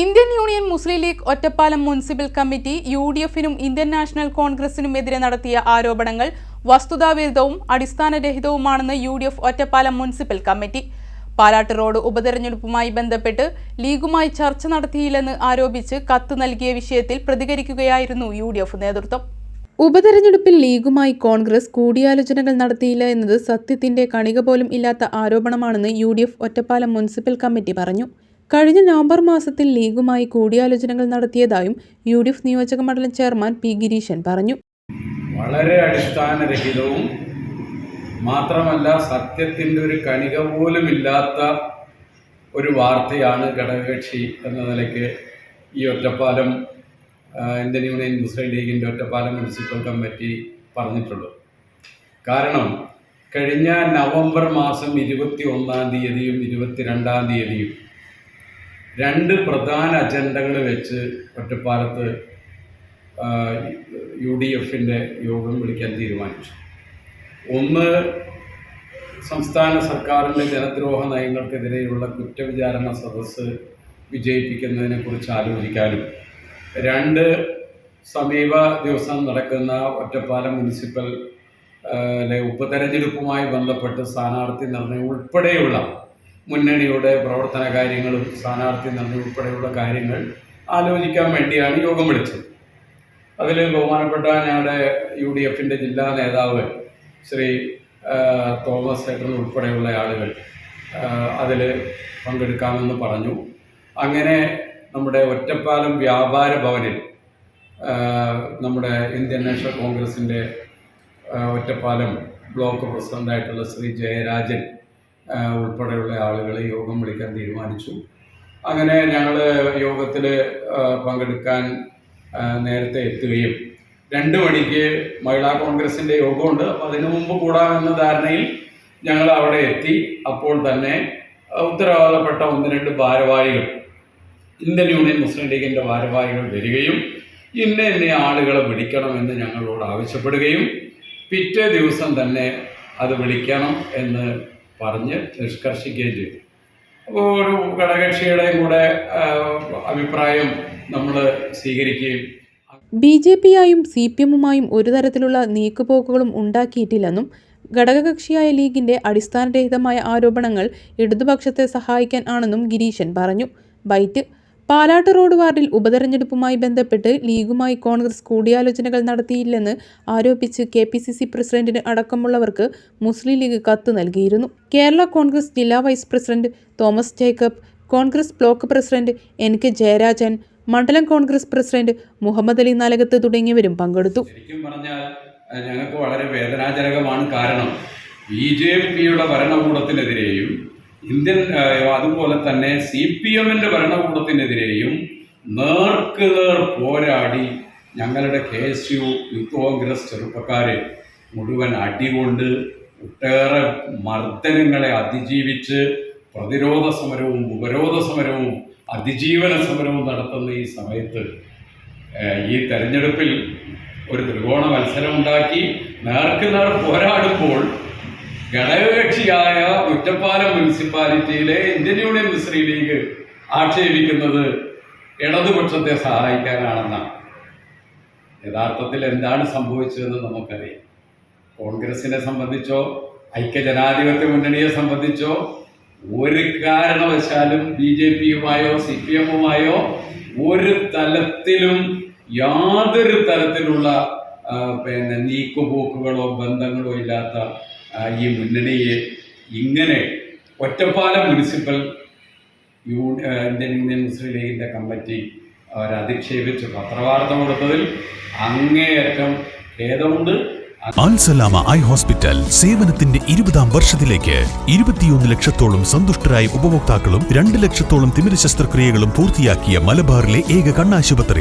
Indian Union Muslim League Ottapalam municipal committee U D എഫിനും Indian National കോൺഗ്രസിനും എതിരെ നടത്തിയ ആരോപണങ്ങൾ വസ്തുതാവിരുദ്ധവും അടിസ്ഥാനരഹിതവുമാണെന്ന് U D F Ottapalam municipal committee. Palatt road ഉപതെരഞ്ഞെടുപ്പുമായി ബന്ധപ്പെട്ട് ലീഗുമായി ചർച്ച നടത്തിയില്ലെന്ന് ആരോപിച്ച് കത്ത് നൽകിയ വിഷയത്തിൽ പ്രതികരിക്കുകയായിരുന്നു യു നേതൃത്വം. ഉപതെരഞ്ഞെടുപ്പിൽ ലീഗുമായി കോൺഗ്രസ് കൂടിയാലോചനകൾ നടത്തിയില്ല എന്നത് സത്യത്തിന്റെ കണിക പോലും ഇല്ലാത്ത ആരോപണമാണെന്ന് U D F Ottapalam municipal committee പറഞ്ഞു. കഴിഞ്ഞ നവംബർ മാസത്തിൽ ലീഗുമായി കൂടിയാലോചനകൾ നടത്തിയതായും യു ഡി എഫ് നിയോജക മണ്ഡലം ചെയർമാൻ പി ഗിരീശൻ പറഞ്ഞു. വളരെ അടിസ്ഥാനരഹിതവും മാത്രമല്ല സത്യത്തിന്റെ ഒരു കണിക പോലും ഇല്ലാത്ത ഒരു വാർത്തയാണ് ഘടകകക്ഷി എന്ന നിലയ്ക്ക് ഈ ഒറ്റപ്പാലം ഇന്ത്യൻ യൂണിയൻ മുസ്ലിം ലീഗിന്റെ ഒറ്റപ്പാലം മുനിസിപ്പൽ കമ്മിറ്റി പറഞ്ഞിട്ടുള്ളൂ. കാരണം കഴിഞ്ഞ നവംബർ മാസം ഇരുപത്തി ഒന്നാം തീയതിയും ഇരുപത്തിരണ്ടാം തീയതിയും രണ്ട് പ്രധാന അജണ്ടകൾ വെച്ച് ഒറ്റപ്പാലത്ത് യു ഡി എഫിന്റെ യോഗം വിളിക്കാൻ തീരുമാനിച്ചു. ഒന്ന് സംസ്ഥാന സർക്കാരിന്റെ ജനദ്രോഹ നയങ്ങൾക്കെതിരെയുള്ള കുറ്റവിചാരണ സദസ്സ് വിജയിപ്പിക്കുന്നതിനെക്കുറിച്ച് ആലോചിക്കാനും. രണ്ട് സമീപ ദിവസം നടക്കുന്ന ഒറ്റപ്പാലം മുനിസിപ്പൽ ഉപതെരഞ്ഞെടുപ്പുമായി ബന്ധപ്പെട്ട് സ്ഥാനാർത്ഥി നിർണയം ഉൾപ്പെടെയുള്ള മുന്നണിയുടെ പ്രവർത്തന കാര്യങ്ങളും സ്ഥാനാർത്ഥി നന്ദി ഉൾപ്പെടെയുള്ള കാര്യങ്ങൾ ആലോചിക്കാൻ വേണ്ടിയാണ് യോഗം വിളിച്ചത്. അതിൽ ബഹുമാനപ്പെട്ട ഞങ്ങളുടെ യു ഡി എഫിന്റെ ജില്ലാ നേതാവ് ശ്രീ തോമസ് ഏട്ടൻ ഉൾപ്പെടെയുള്ള ആളുകൾ അതിൽ പങ്കെടുക്കാമെന്ന് പറഞ്ഞു. അങ്ങനെ നമ്മുടെ ഒറ്റപ്പാലം വ്യാപാര ഭവനിൽ നമ്മുടെ ഇന്ത്യൻ നാഷണൽ കോൺഗ്രസിന്റെ ഒറ്റപ്പാലം ബ്ലോക്ക് പ്രസിഡന്റായിട്ടുള്ള ശ്രീ ജയരാജൻ ഉൾപ്പെടെയുള്ള ആളുകളെ യോഗം വിളിക്കാൻ തീരുമാനിച്ചു. അങ്ങനെ ഞങ്ങൾ യോഗത്തിൽ പങ്കെടുക്കാൻ നേരത്തെ എത്തുകയും രണ്ട് മണിക്ക് മഹിളാ കോൺഗ്രസിന്റെ യോഗമുണ്ട്. അപ്പോൾ അതിനു മുമ്പ് കൂടാമെന്ന ധാരണയിൽ ഞങ്ങൾ അവിടെ എത്തി. അപ്പോൾ തന്നെ ഉത്തരവാദപ്പെട്ട ഒന്ന് രണ്ട് ഭാരവാഹികൾ ഇന്ത്യൻ യൂണിയൻ മുസ്ലിം ലീഗിന്റെ ഭാരവാഹികൾ വരികയും ഇന്ന ഇന്ന ആളുകളെ വിളിക്കണമെന്ന് ഞങ്ങളോട് ആവശ്യപ്പെടുകയും പിറ്റേ ദിവസം തന്നെ അത് വിളിക്കണം എന്ന് പറഞ്ഞ് നിഷ്കർഷിക്കുകയും ചെയ്തു. അപ്പോൾ ഒരു ഘടകകക്ഷിയുടെയും കൂടെ അഭിപ്രായം നമ്മൾ സ്വീകരിക്കുകയും ബി ജെ പിയായും സി പി എമ്മുമായും ഒരു തരത്തിലുള്ള നീക്കുപോക്കുകളും ഉണ്ടാക്കിയിട്ടില്ലെന്നും ഘടകകക്ഷിയായ ലീഗിന്റെ അടിസ്ഥാനരഹിതമായ ആരോപണങ്ങൾ ഇടതുപക്ഷത്തെ സഹായിക്കാൻ ആണെന്നും ഗിരീശൻ പറഞ്ഞു. ബൈറ്റ് പാലാട്ട് റോഡ് വാർഡിൽ ഉപതെരഞ്ഞെടുപ്പുമായി ബന്ധപ്പെട്ട് ലീഗുമായി കോൺഗ്രസ് കൂടിയാലോചനകൾ നടത്തിയില്ലെന്ന് ആരോപിച്ച് കെ പി സി സി പ്രസിഡന്റിന് അടക്കമുള്ളവർക്ക് മുസ്ലിം ലീഗ് കത്ത് നൽകിയിരുന്നു. കേരള കോൺഗ്രസ് ജില്ലാ vice president Thomas Jacob Congress block president N K Jayarajan മണ്ഡലം കോൺഗ്രസ് പ്രസിഡന്റ് മുഹമ്മദ് അലി നാലകത്ത് തുടങ്ങിയവരും പങ്കെടുത്തു. ഞങ്ങൾക്ക് വളരെ വേദനാജനകമാണ് കാരണം ബി ജെ പിയുടെ ഭരണകൂടത്തിനെതിരെയും ഇന്ത്യൻ അതുപോലെ തന്നെ സി പി എമ്മിന്റെ ഭരണകൂടത്തിനെതിരെയും നേർക്ക് നേർ പോരാടി ഞങ്ങളുടെ K S U youth Congress ചെറുപ്പക്കാരെ മുഴുവൻ അടികൊണ്ട് ഒട്ടേറെ മർദ്ദനങ്ങളെ അതിജീവിച്ച് പ്രതിരോധ സമരവും ഉപരോധ സമരവും അതിജീവന സമരവും നടത്തുന്ന ഈ സമയത്ത് ഈ തെരഞ്ഞെടുപ്പിൽ ഒരു ത്രികോണ മത്സരം ഉണ്ടാക്കി നേർക്ക് നേർ പോരാടുമ്പോൾ ഘടകകക്ഷിയായ ഒറ്റപ്പാലം മുനിസിപ്പാലിറ്റിയിലെ ഇന്ത്യൻ യൂണിയൻ മുസ്ലിം ലീഗ് ആക്ഷേപിക്കുന്നത് ഇടതുപക്ഷത്തെ സഹായിക്കാനാണെന്നാണ്. യഥാർത്ഥത്തിൽ എന്താണ് സംഭവിച്ചതെന്ന് നമുക്കറിയാം. കോൺഗ്രസിനെ സംബന്ധിച്ചോ ഐക്യജനാധിപത്യ മുന്നണിയെ സംബന്ധിച്ചോ ഒരു കാരണവശാലും ബി ജെ പിയുമായോ സി പി എമ്മുമായോ ഒരു തലത്തിലും യാതൊരു തരത്തിലുള്ള പിന്നെ നീക്കുപോക്കുകളോ ബന്ധങ്ങളോ ഇല്ലാത്ത ഈ മുന്നണിയെ ഇങ്ങനെ Ottapalam municipal U Indian Union Muslim ലീഗിന്റെ കമ്മിറ്റി അവരധിക്ഷേപിച്ച് പത്രവാർത്ത കൊടുത്തതിൽ അങ്ങേയറ്റം ഖേദമുണ്ട്. അൽസലാമ ഐ ഹോസ്പിറ്റൽ സേവനത്തിന്റെ ഇരുപതാം വർഷത്തിലേക്ക് ഇരുപത്തിയൊന്ന് ലക്ഷത്തോളം സന്തുഷ്ടരായ ഉപഭോക്താക്കളും രണ്ട് ലക്ഷത്തോളം തിമിര ശസ്ത്രക്രിയകളും പൂർത്തിയാക്കിയ മലബാറിലെ ഏക കണ്ണാശുപത്രി.